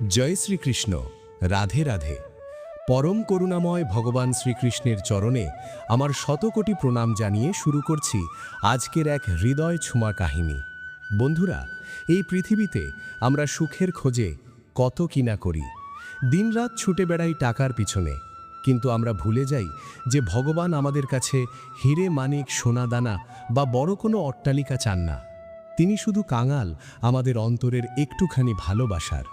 জয় শ্রীকৃষ্ণ, রাধে রাধে। পরম করুণাময় ভগবান শ্রীকৃষ্ণের চরণে আমার শতকোটি প্রণাম জানিয়ে শুরু করছি আজকের এক হৃদয় ছুমা কাহিনী। বন্ধুরা, এই পৃথিবীতে আমরা সুখের খোঁজে কত কিনা করি। দিনরাত ছুটে বেড়াই টাকার পিছনে, কিন্তু আমরা ভুলে যাই যে ভগবান আমাদের কাছে হিরে মানিক, সোনাদানা বা বড় কোনো অট্টালিকা চান না। তিনি শুধু কাঙাল আমাদের অন্তরের একটুখানি ভালোবাসার।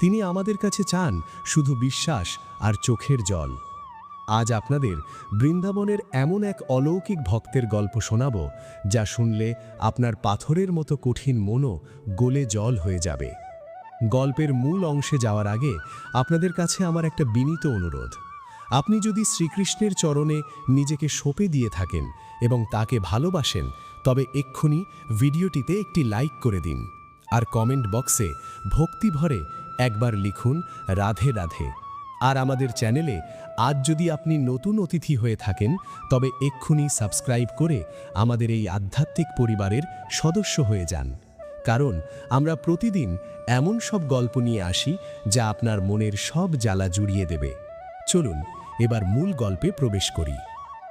তিনি আমাদের কাছে চান শুধু বিশ্বাস আর চোখের জল। আজ আপনাদের বৃন্দাবনের এমন এক অলৌকিক ভক্তের গল্প শোনাব, যা শুনলে আপনার পাথরের মতো কঠিন মনও গোলে জল হয়ে যাবে। গল্পের মূল অংশে যাওয়ার আগে আপনাদের কাছে আমার একটা বিনীত অনুরোধ। আপনি যদি শ্রীকৃষ্ণের চরণে নিজেকে সঁপে দিয়ে থাকেন এবং তাকে ভালোবাসেন, তবে এক্ষুনি ভিডিওটিতে একটি লাইক করে দিন, আর কমেন্ট বক্সে ভক্তি ভরে একবার লিখুন রাধে রাধে। আর আমাদের চ্যানেলে আজ যদি আপনি নতুন অতিথি হয়ে থাকেন, তবে এক্ষুনি সাবস্ক্রাইব করে আমাদের এই আধ্যাত্মিক পরিবারের সদস্য হয়ে যান। কারণ আমরা প্রতিদিন এমন সব গল্প নিয়ে আসি যা আপনার মনের সব জ্বালা জুড়িয়ে দেবে। চলুন, এবার মূল গল্পে প্রবেশ করি।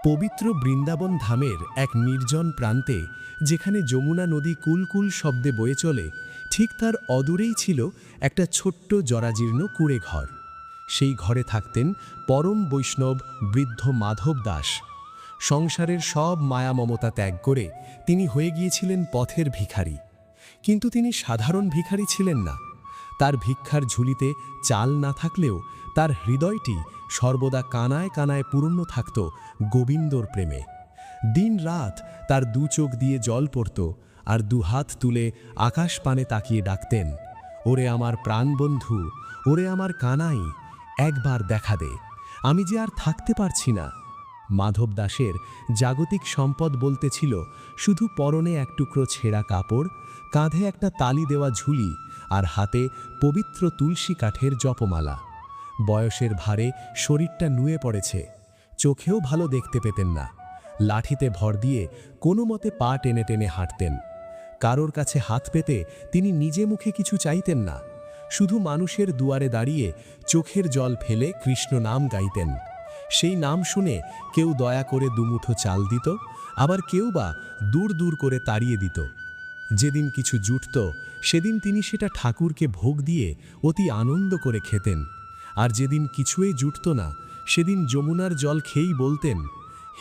পবিত্র বৃন্দাবন ধামের এক নির্জন প্রান্তে, যেখানে যমুনা নদী কুলকুল শব্দে বয়ে চলে ঠিক তার অদূরেই ছিল একটা ছোট্ট জরাজীর্ণ কুড়ে ঘর সেই ঘরে থাকতেন পরম বৈষ্ণব বৃদ্ধ মাধব দাস। সংসারের সব মায়া মমতা ত্যাগ করে তিনি হয়ে গিয়েছিলেন পথের ভিখারি। কিন্তু তিনি সাধারণ ভিখারি ছিলেন না। তার ভিক্ষার ঝুলিতে চাল না থাকলেও তার হৃদয়টি সর্বদা কানায় কানায় পূর্ণ থাকত গোবিন্দর প্রেমে। দিন রাত তার দু চোখ দিয়ে জল পড়ত আর দুহাত তুলে আকাশ পানে তাকিয়ে ডাকতেন, ওরে আমার প্রাণবন্ধু ওরে আমার কানাই, একবার দেখা দে, আমি যে আর থাকতে পারছি না। মাধব দাসের জাগতিক সম্পদ বলতে ছিল শুধু পরনে এক টুকরো ছেঁড়া কাপড়, কাঁধে একটা তালি দেওয়া ঝুলি আর হাতে পবিত্র তুলসী কাঠের জপমালা। বয়সের ভারে শরীরটা নুয়ে পড়েছে, চোখেও ভালো দেখতে পেতেন না, লাঠিতে ভর দিয়ে কোনো মতে পা টেনে টেনে হাঁটতেন। কারোর কাছে হাত পেতে তিনি নিজে মুখে কিছু চাইতেন না। শুধু মানুষের দুয়ারে দাঁড়িয়ে চোখের জল ফেলে কৃষ্ণ নাম গাইতেন। সেই নাম শুনে কেউ দয়া করে দুমুঠো চাল দিত, আবার কেউ বা দূর দূর করে তাড়িয়ে দিত। যেদিন কিছু জুটত, সেদিন তিনি সেটা ঠাকুরকে ভোগ দিয়ে অতি আনন্দ করে খেতেন। আর যেদিন কিছুই জুটত না, সেদিন যমুনার জল খেয়েই বলতেন,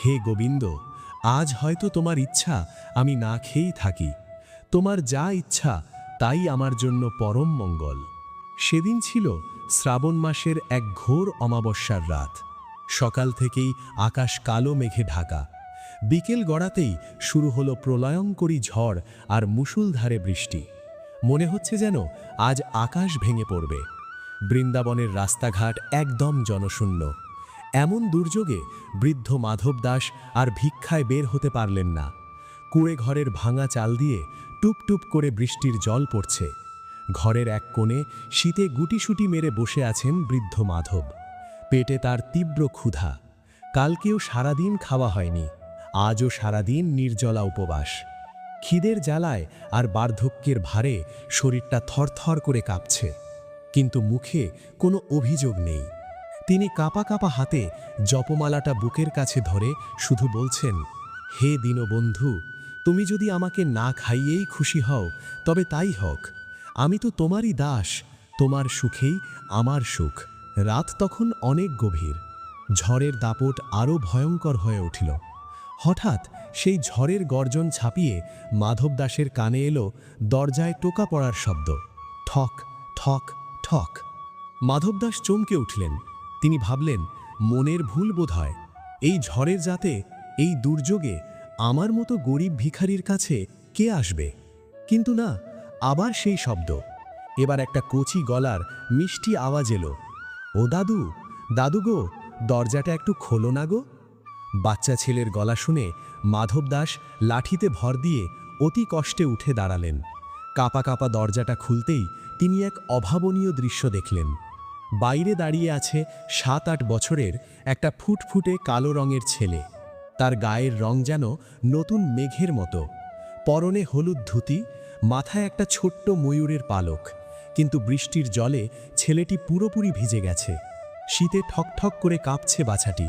হে গোবিন্দ, আজ হয়তো তোমার ইচ্ছা আমি না খেয়েই থাকি। তোমার যা ইচ্ছা, তাই আমার জন্য পরম মঙ্গল। সেদিন ছিল শ্রাবণ মাসের এক ঘোর অমাবস্যার রাত। সকাল থেকেই আকাশ কালো মেঘে ঢাকা। বিকেল গড়াতেই শুরু হলো প্রলয়ঙ্করী ঝড় আর মুষুলধারে বৃষ্টি। মনে হচ্ছে যেন আজ আকাশ ভেঙে পড়বে। বৃন্দাবনের রাস্তাঘাট একদম জনশূন্য। এমন দুর্যোগে বৃদ্ধ মাধব দাস আর ভিক্ষায় বের হতে পারলেন না। কুড়ে ঘরের ভাঙা চাল দিয়ে টুপটুপ করে বৃষ্টির জল পড়ছে। ঘরের এক কোণে শীতে গুটিসুটি মেরে বসে আছেন বৃদ্ধ মাধব। পেটে তার তীব্র ক্ষুধা। কালকেও সারাদিন খাওয়া হয়নি। আজও সারাদিন নির্জলা উপবাস। খিদের জ্বালায় আর বার্ধক্যের ভারে শরীরটা থরথর করে কাঁপছে। কিন্তু মুখে কোনো অভিযোগ নেই। তিনি কাপা কাপা হাতে জপমালাটা বুকের কাছে ধরে শুধু বলছেন, হে দীনবন্ধু তুমি যদি আমাকে না খাইয়েই খুশি হও, তবে তাই হোক। আমি তো তোমারই দাস, তোমার সুখেই আমার সুখ। রাত তখন অনেক গভীর। ঝড়ের দাপট আরও ভয়ঙ্কর হয়ে উঠিল। হঠাৎ সেই ঝড়ের গর্জন ছাপিয়ে মাধব দাসের কানে এলো দরজায় টোকা পড়ার শব্দ। ঠক ঠক ঠক। মাধব দাস চমকে উঠলেন। তিনি ভাবলেন, মনের ভুল বোধ হয় এই ঝড়ের যাতে, এই দুর্যোগে আমার মতো গরিব ভিখারির কাছে কে আসবে? কিন্তু না, আবার সেই শব্দ। এবার একটা কচি গলার মিষ্টি আওয়াজ এলো। ও দাদু দাদু গো, দরজাটা একটু খোলো না গো। বাচ্চা ছেলের গলা শুনে মাধব দাস লাঠিতে ভর দিয়ে অতি কষ্টে উঠে দাঁড়ালেন। কাপা কাপা দরজাটা খুলতেই তিনি এক অভাবনীয় দৃশ্য দেখলেন। বাইরে দাঁড়িয়ে আছে সাত আট বছরের একটা ফুটফুটে কালো রঙের ছেলে। তার গায়ের রং যেন নতুন মেঘের মতো। পরনে হলুদ ধুতি, মাথায় একটা ছোট্ট ময়ূরের পালক। কিন্তু বৃষ্টির জলে ছেলেটি পুরোপুরি ভিজে গেছে। শীতে ঠকঠক করে কাঁপছে বাছাটি।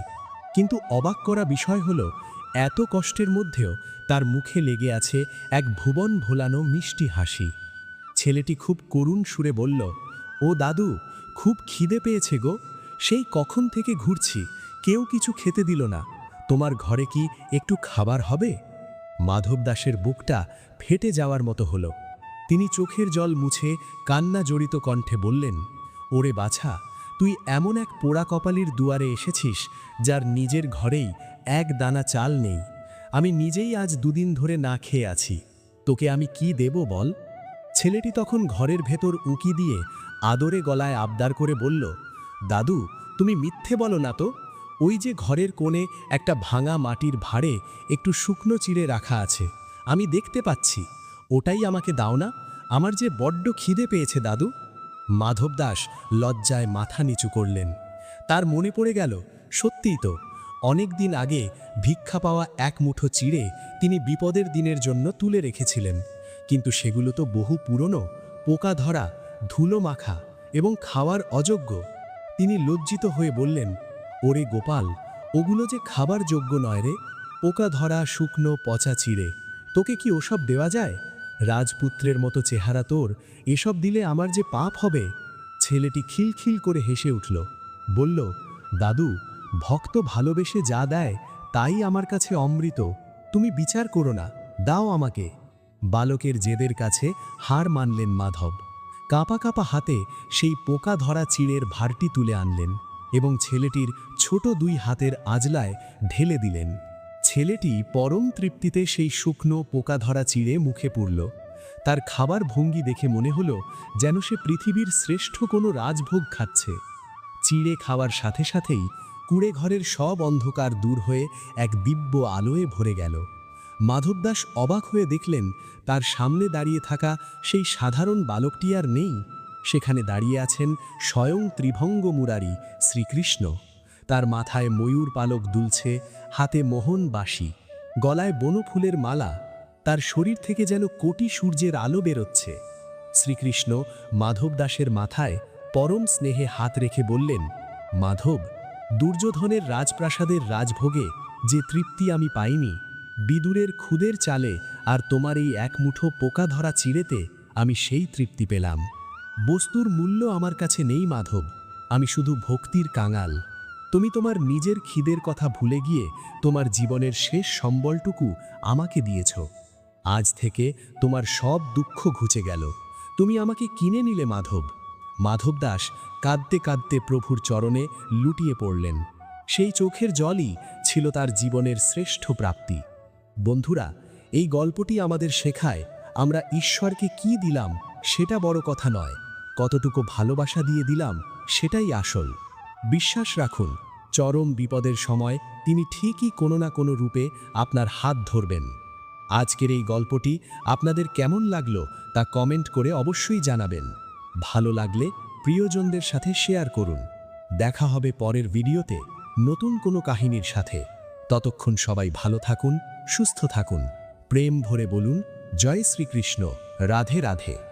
কিন্তু অবাক করা বিষয় হলো, এত কষ্টের মধ্যেও তার মুখে লেগে আছে এক ভুবন ভোলানো মিষ্টি হাসি। ছেলেটি খুব করুণ সুরে বলল, ও দাদু, খুব খিদে পেয়েছে গো। সেই কখন থেকে ঘুরছি, কেউ কিছু খেতে দিল না। তোমার ঘরে কি একটু খাবার হবে? মাধব দাসের বুকটা ফেটে যাওয়ার মতো হলো। তিনি চোখের জল মুছে কান্না জড়িত কণ্ঠে বললেন, ওরে বাছা, তুই এমন এক পোড়া কপালির দুয়ারে এসেছিস, যার নিজের ঘরেই এক দানা চাল নেই। আমি নিজেই আজ দুদিন ধরে না খেয়ে আছি। তোকে আমি কি দেব বল? ছেলেটি তখন ঘরের ভেতর উকি দিয়ে আদরে গলায় আবদার করে বলল, দাদু, তুমি মিথ্যে বলো না তো। ওই যে ঘরের কোণে একটা ভাঙা মাটির ভাড়ে একটু শুকনো চিড়ে রাখা আছে। আমি দেখতে পাচ্ছি। ওটাই আমাকে দাও না। আমার যে বড্ড খিদে পেয়েছে, দাদু। মাধব দাস লজ্জায় মাথা নিচু করলেন। তার মনে পড়ে গেল, সত্যিই তো, অনেক দিন আগে ভিক্ষা পাওয়া এক মুঠো চিড়ে তিনি বিপদের দিনের জন্য তুলে রেখেছিলেন। কিন্তু সেগুলো তো বহু পুরনো, পোকা ধরা, ধুলো মাখা এবং খাওয়ার অযোগ্য। তিনি লজ্জিত হয়ে বললেন ওরে গোপাল, ওগুলো যে খাবার যোগ্য নয় রে। পোকা ধরা, শুকনো, পচা চিড়ে, তোকে কি ওসব দেওয়া যায়? রাজপুত্রের মতো চেহারা তোর, এসব দিলে আমার যে পাপ হবে। ছেলেটি খিলখিল করে হেসে উঠল, বলল, দাদু, ভক্ত ভালোবেসে যা দেয়, তাই আমার কাছে অমৃত। তুমি বিচার করো না, দাও আমাকে। বালকের জেদের কাছে হার মানলেন মাধব। কাঁপা কাঁপা হাতে সেই পোকা ধরা চিড়ের ভারটি তুলে আনলেন। এবং ছেলেটির ছোট দুই হাতের আজলায় ঢেলে দিলেন। ছেলেটি পরম তৃপ্তিতে সেই শুকনো পোকা ধরা চিড়ে মুখে পুরল তার খাবার ভঙ্গি দেখে মনে হলো যেন সে পৃথিবীর শ্রেষ্ঠ কোনো রাজভোগ খাচ্ছে। চিড়ে খাওয়ার সাথে সাথেই কুড়ে ঘরের সব অন্ধকার দূর হয়ে এক দিব্য আলোয় ভরে গেল। মাধবদাস অবাক হয়ে দেখলেন, তার সামনে দাঁড়িয়ে থাকা সেই সাধারণ বালকটি আর নেই। সেখানে দাঁড়িয়ে আছেন স্বয়ং ত্রিভঙ্গ মুরারি শ্রীকৃষ্ণ। তার মাথায় ময়ূর পালক দুলছে, হাতে মোহন বাসি গলায় বনফুলের মালা, তার শরীর থেকে যেন কোটি সূর্যের আলো বেরোচ্ছে। শ্রীকৃষ্ণ মাধব দাসের মাথায় পরম স্নেহে হাত রেখে বললেন, মাধব, দুর্যোধনের রাজপ্রাসাদের রাজভোগে যে তৃপ্তি আমি পাইনি, বিদুরের খুদের চালে আর তোমার এই এক মুঠো পোকা ধরা চিড়েতে আমি সেই তৃপ্তি পেলাম। বস্তুর মূল্য আমার কাছে নেই, মাধব। আমি শুধু ভক্তির কাঙাল। তুমি তোমার নিজের খিদের কথা ভুলে গিয়ে তোমার জীবনের শেষ সম্বলটুকু আমাকে দিয়েছ। আজ থেকে তোমার সব দুঃখ ঘুচে গেল। তুমি আমাকে কিনে নিলে, মাধব। মাধব দাস কাঁদতে কাঁদতে প্রভুর চরণে লুটিয়ে পড়লেন। সেই চোখের জলই ছিল তার জীবনের শ্রেষ্ঠ প্রাপ্তি। বন্ধুরা, এই গল্পটি আমাদের শেখায় আমরা ঈশ্বরকে কি দিলাম সেটা বড় কথা নয়। কতটুকু ভালোবাসা দিয়ে দিলাম, সেটাই আসল। বিশ্বাস রাখুন, চরম বিপদের সময় তিনি ঠিকই কোনো না কোনো রূপে আপনার হাত ধরবেন। আজকের এই গল্পটি আপনাদের কেমন লাগল তা কমেন্ট করে অবশ্যই জানাবেন। ভালো লাগলে প্রিয়জনদের সাথে শেয়ার করুন। দেখা হবে পরের ভিডিওতে নতুন কোনো কাহিনীর সাথে। ততক্ষণ সবাই ভালো থাকুন, সুস্থ থাকুন। প্রেম ভরে বলুন, জয় শ্রীকৃষ্ণ, রাধে রাধে।